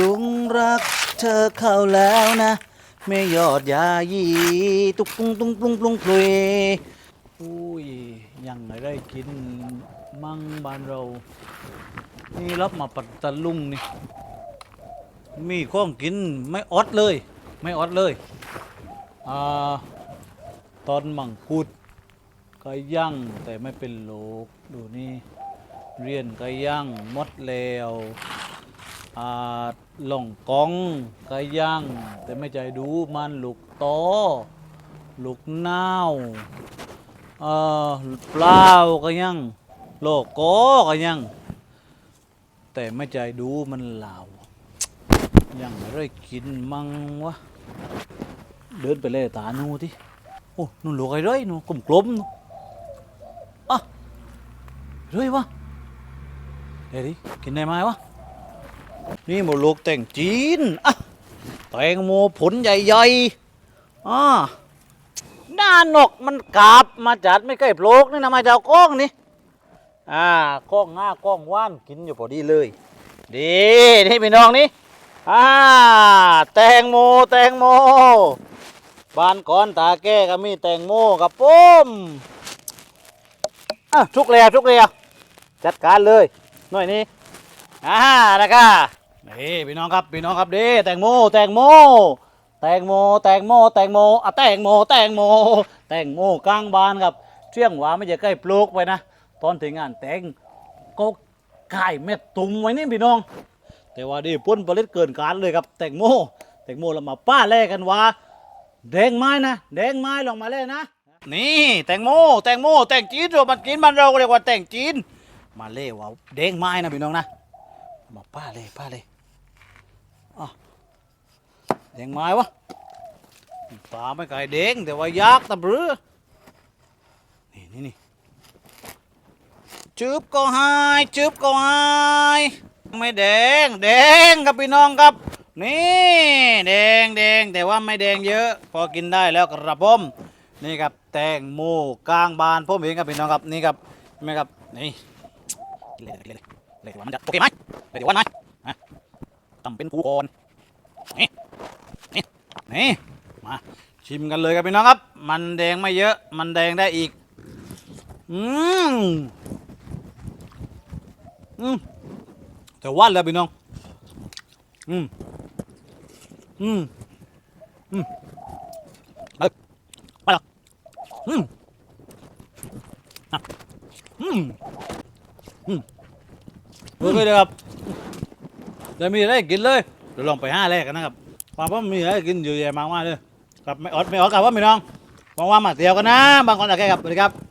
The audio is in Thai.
หลงรักเธอเข้าแล้วนะไม่ยอดยายีตุกปุ้งตุงปลุงปลุงปลุยอุ้ยยังไงได้กินมั่งบ้านเรา นี่รับมาปัตตลุงนี่ มีข้องกินไม่อดเลย ไม่อดเลยอ่าตอนมังคุดก็ย่างแต่ไม่เป็นโลกดูนี่เรียนก็ย่างมดแล้ว อ่าหล่องกองก็ย่างแต่ไม่ใจดูมันลูกโตอลูกนาเอ่อเปล่าก็ย่างโลกโกก็ย่างแต่ไม่ใจดูมันเหลาวยังไม่ได้กินมังวะเดินไปเลยตาหนูที่โอ้นู่นลูกไอ้เร้ยนู่นกลมๆนู่นอะเร้ยวะเดี๋ยกินได้ไหมวะ นี่หมดลูกแต่งจีนอะแตงโมผลใหญ่ๆอ่าหน้านกมันกราบมาจัดไม่ใกล้โปลกนี่นะมาจากก้องนี่อ่าก้องง่าก้องว่านกินอยู่พอดีเลยดีนี่พี่น้องนี่อ่าแตงโมแตงโมบ้านก่อนตาแก้ก็มีแตงโมกับปุ้มอะทุกแล้วทุกแล้วจัดการเลยหน่อยนี้อ่านะคะ นี่พี่น้องครับพี่น้องครับดีแตงโมแตงโมแตงโมแตงโมแตงโมอะแตงโมแตงโมแตงโมกลางบ้านครับเชี่ยงหวาไม่จะใกล้ปลูกไปนะตอนถึงงานแต่งก็ขายเม็ดตุ่มไว้นี่พี่น้อง แต่ว่าดีพ้นผลิตเกินการเลยครับแตงโมแตงโมเรามาป้าแลกกันว่าแดงไม้นะแดงไม้ลงมาเลยนะนี่แตงโมแตงโมแตงจีนเรามันกินมันเราก็เรียกว่าแตงจีนมาเล่ว่าแดงไม้นะพี่น้องนะมาป้าเลยป้าเลย อะแดงไม้วะปลาไม่ไก่แดงแต่ว่ายักตะบรือนี่นี่นี่จืบก็หายจืบก็หายไม่แดงแดงครับพี่น้องครับ นี่แดงแดงแต่ว่าไม่แดงเยอะ พอกินได้แล้วครับผมนี่ครับแตงโมกลางบานผมเองครับพี่น้องครับนี่ครับไหมครับนี่กินเลยกินเลยเลยว่ามันจะโอเคไหมเลยเดี๋ยววันไหมอะตำเป็น กูก่อนนี่นี่นี่มาชิมกันเลยครับพี่น้องครับ มันแดงไม่เยอะ มันแดงได้อีก อืมอืมแต่ว่าแล้วพี่น้อง อืมอืมอืมไปไปแล้วอืมอืมอืมโอเคเลยครับ จะมีอะไรกินเลยเดี๋ยวลองไปห้าแรกกันนะครับความว่ามีอะไรกินอยู่แยะมากมากเลยครับไม่อดไม่อดกับว่าพี่น้องว่างๆมาเที่ยวกันนะ บางคนอาแค่ครับสวัสดีครับ